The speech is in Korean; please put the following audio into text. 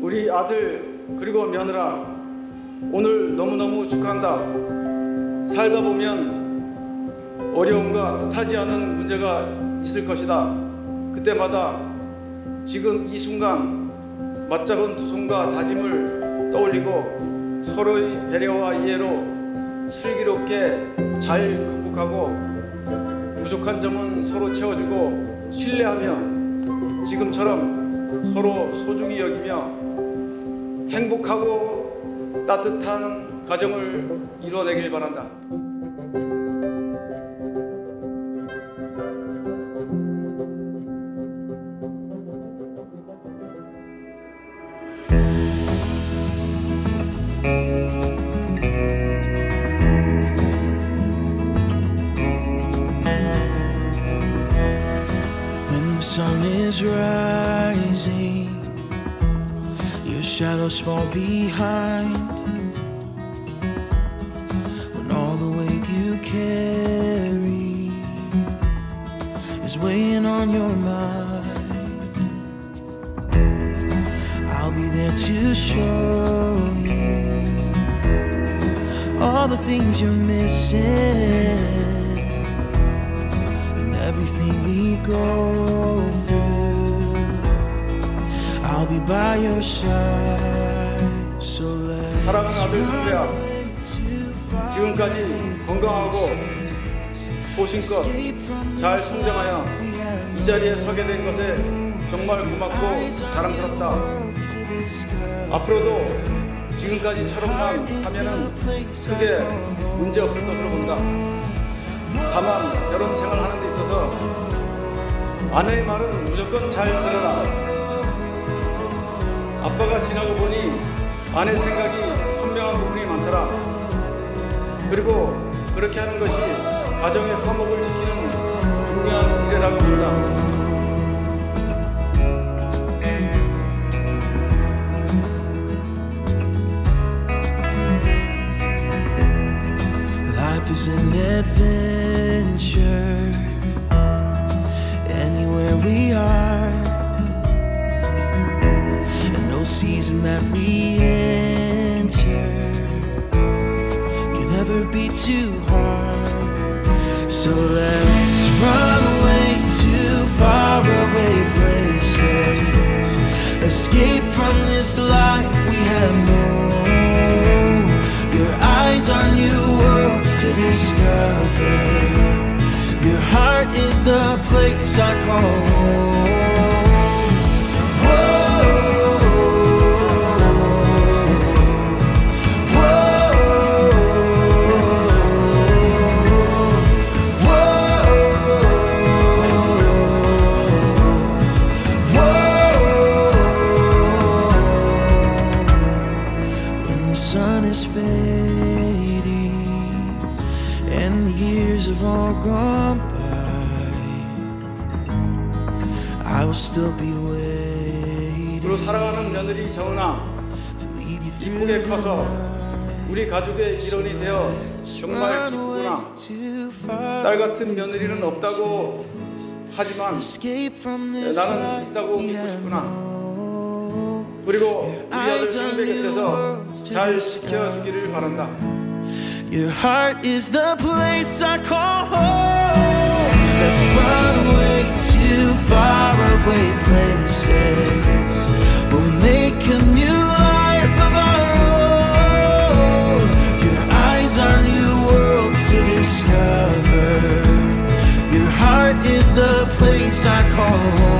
우리 아들 그리고 며느라 오늘 너무너무 축하한다. 살다 보면 어려움과 뜻하지 않은 문제가 있을 것이다. 그때마다 지금 이 순간 맞잡은 두 손과 다짐을 떠올리고 서로의 배려와 이해로 슬기롭게 잘 극복하고 부족한 점은 서로 채워주고 신뢰하며 지금처럼 서로 소중히 여기며 행복하고 따뜻한 가정을 이루어내길 바란다. Sun is rising, your shadows fall behind. When all the weight you carry is weighing on your mind, I'll be there to show you all the things you're missing and everything we go through. 사랑하는 아들 상대야 지금까지 건강하고 소신껏 잘 성장하여 이 자리에 서게 된 것에 정말 고맙고 자랑스럽다. 앞으로도 지금까지처럼만 하면은 크게 문제 없을 것으로 본다. 다만 결혼 생활하는 데 있어서 아내의 말은 무조건 잘 들어라. 아빠가 지나고 보니 아내 생각이 현명한 부분이 많더라. 그리고 그렇게 하는 것이 가정의 화목을 지키는 중요한 일이라고 본다. Adventure. Anywhere we are, season that we enter can ever be too hard. So let's run away to faraway places, escape from this life we have known. Your eyes are new worlds to discover. Your heart is the place I call home. 그리고 사랑하는 며느리 정은아 이쁘게 커서. 우리 가족의 일원이 되어 정말 기쁘구나. 딸 같은 며느리는 없다고 하지만 나는 있다고 믿고 싶구나. 그리고 우리 아들 상대 곁에서 잘 지켜주기를 바란다. Your heart is the place I call home. Faraway places. We'll make a new life of our own. Your eyes are new worlds to discover. Your heart is the place I call home.